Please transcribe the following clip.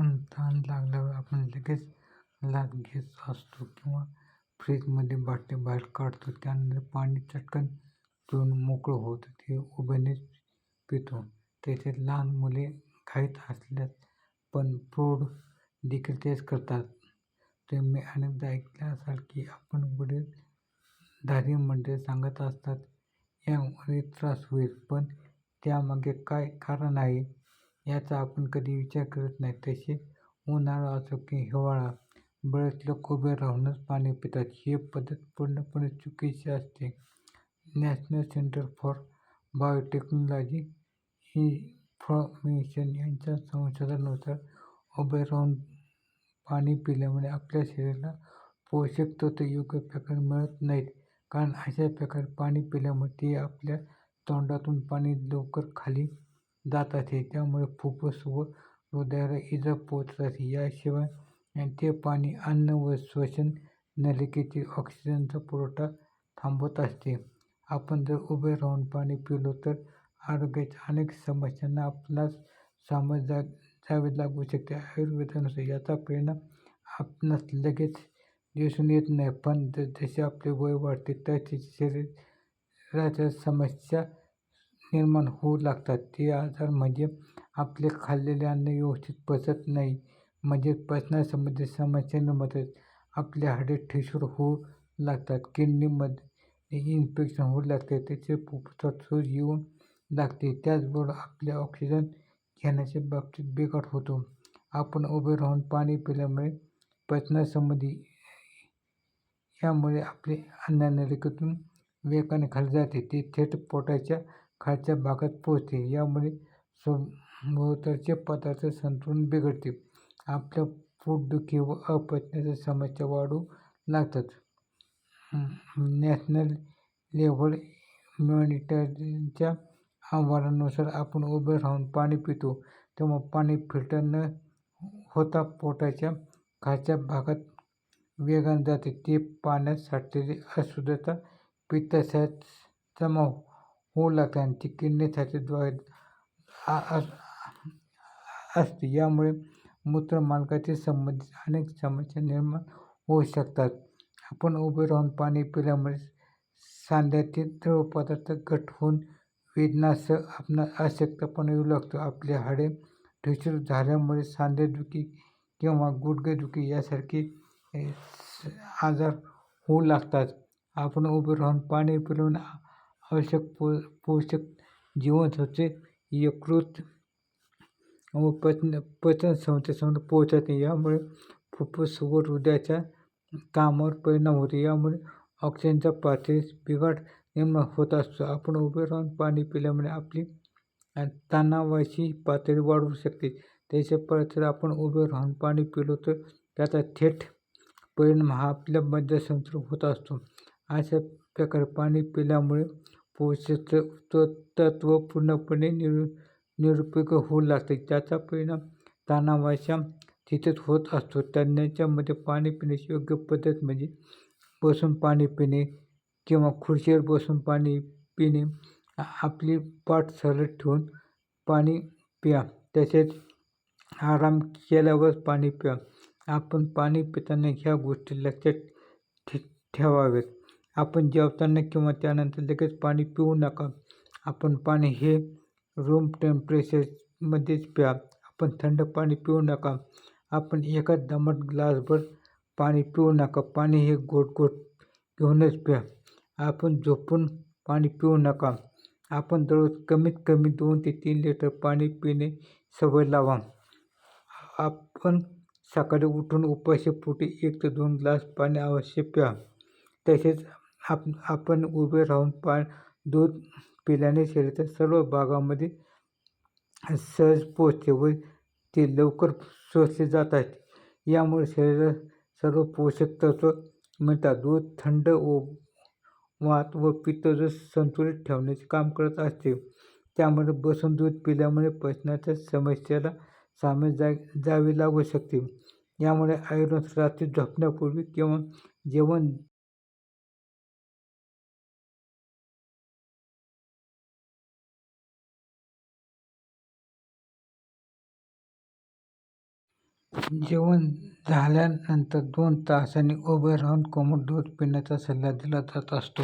आपण तहान लागल्यावर आपण लगेच लाद घेत असतो किंवा फ्रीजमध्ये बाटली बाहेर काढतो. त्यानंतर पाणी चटकन पिऊन मोकळं होतं. ते उभ्यानेच पितो. त्याच्यात लहान मुले घाईत असल्यास पण प्रौढ देखील तेच करतात. ते मी अनेकदा ऐकले असाल की आपण वडील धारी मंडळी म्हणजे सांगत असतात यामुळे त्रास होईल पण त्यामागे काय कारण आहे? याचा आपण कधी विचार करत नाही. तसे उन्हाळा असो की हिवाळा बरेच लोक उभे राहूनच पाणी पितात. ही पद्धत पूर्णपणे चुकीची असते. नॅशनल सेंटर फॉर बायोटेक्नॉलॉजी ही फॉर्मेशन यांच्या संशोधनानुसार उभे राहून पाणी पिल्यामुळे आपल्या शरीराला पोषक तत्त्व योग्य प्रकारे मिळत नाहीत. कारण अशा प्रकारे पाणी पिल्यामुळे ते आपल्या तोंडातून पाणी लवकर खाली जात असते त्यामुळे फुफ्फुस व हृदयाला इजा पोचतात याशिवाय ते पाणी अन्न व श्वसन नलिकेतील ऑक्सिजनचा पुरवठा थांबवत असते. आपण जर उभे राहून पाणी पिलो तर आरोग्याच्या अनेक समस्यांना आपणास सामोरे जा जावे लागू शकते. आयुर्वेदानुसार याचा परिणाम आपणास लगेच दिसून येत नाही. पण जसे आपले वय वाढते तसे शरीराच्या समस्या निर्माण होऊ लागतात. ते आजार म्हणजे आपले खाल्लेले अन्न व्यवस्थित पचत नाही म्हणजे पचनासंबंधी समस्या निर्माण होतात आपले हाडे ठिसूळ होऊ लागतात किडनीमध्ये इन्फेक्शन होऊ लागते त्याचे फुफ्फुसात सूज येऊन लागते त्याचबरोबर आपल्या ऑक्सिजन घेण्याच्या बाबतीत बिघाड होतो. आपण उभे राहून पाणी पिल्यामुळे पचनासंबंधी यामुळे आपले अन्ननलिकेतून वेगाने खाली जाते. ते थेट पोटाच्या खालच्या भागात पोचते यामुळे सभोवतालचे पदार्थ संतुलन बिघडते. आपल्या पोटदुखी व अपचनाच्या समस्या वाढू लागतात. नॅशनल लेव्हल मॉनिटरच्या अहवालानुसार आपण उभे राहून पाणी पितो. तेव्हा पाणी फिल्टर न होता पोटाच्या खालच्या भागात वेगाने जाते. ते पाण्यात साठलेली अशुद्धता पित्ताशयात जमा होऊ लागते आणि ती असते. यामुळे मूत्रमार्गाशी संबंधित अनेक समस्या निर्माण होऊ शकतात. आपण उभे राहून पाणी पिल्यामुळे सांध्यातील द्रव पदार्थ घट्ट होऊन वेदनासह आपण अशक्तपणा येऊ लागतो. आपले हाडे ठिसूळ झाल्यामुळे सांधेदुखी किंवा गुडघेदुखी यासारखे आजार होऊ लागतात. आपण उभे राहून पाणी पिऊन आवश्यक पो पोषक जीवनसत्त्वे यकृत व पचन पचनसंस्थेपर्यंत पोहोचत नाही. यामुळे फुफ्फुस व हृदयाच्या कामावर परिणाम होतो. यामुळे ऑक्सिजनच्या पातळीत बिघाड निर्माण होत असतो. आपण उभे राहून पाणी पिल्यामुळे आपली तणावाची पातळी वाढू शकते. त्याच्या पश्चात आपण उभे राहून पाणी पिलो तर त्याचा थेट परिणाम हा आपल्या मज्जासंस्थेवर होत असतो. अशा प्रकारे पाणी पिल्यामुळे पोषक तत्व पूर्णपणे निरु निरुपयोग होऊ लागते. त्याचा परिणाम तणावाच्या स्थितीत होत असतो. तज्ज्ञांच्या मते पाणी पिण्याची योग्य पद्धत म्हणजे बसून पाणी पिणे किंवा खुर्चीवर बसून पाणी पिणे. आपली पाठ सरळ ठेवून पाणी प्या. तसेच आराम केल्यावर पाणी प्या. आपण पाणी पिताना ह्या गोष्टी लक्षात ठे ठेवाव्यात. आपण जेवताना किंवा त्यानंतर लगेच पाणी पिऊ नका. आपण पाणी हे रूम टेम्परेचरमध्येच प्या. आपण थंड पाणी पिऊ नका. आपण एका दमट ग्लासभर पाणी पिऊ नका. पाणी हे गोट गोट घेऊनच प्या. आपण झोपून पाणी पिऊ नका. आपण दररोज कमीत कमी दोन ते तीन लिटर पाणी पिणे सवय लावा. आपण सकाळी उठून उपाशीपोटी एक ते दोन ग्लास पाणी अवश्य प्या. तसेच आप आपण उभे राहून पा दूध पिल्याने शरीराच्या सर्व भागामध्ये सहज पोचते व ते लवकर शोषले आहेत. यामुळे शरीरात सर्व पोषक तत्व मिळतात. दूध थंड व वात व पित्तदोष संतुलित ठेवण्याचे काम करत असते त्यामुळे बसून दूध पिल्यामुळे पचनाच्या समस्येला सामोरे जा जावे लागू शकते. यामुळे आयुर्वेद रात्री झोपण्यापूर्वी किंवा जेवण जेवण झाल्यानंतर दोन तासांनी उभे राहून कोमट दूध पिण्याचा सल्ला दिला जात असतो.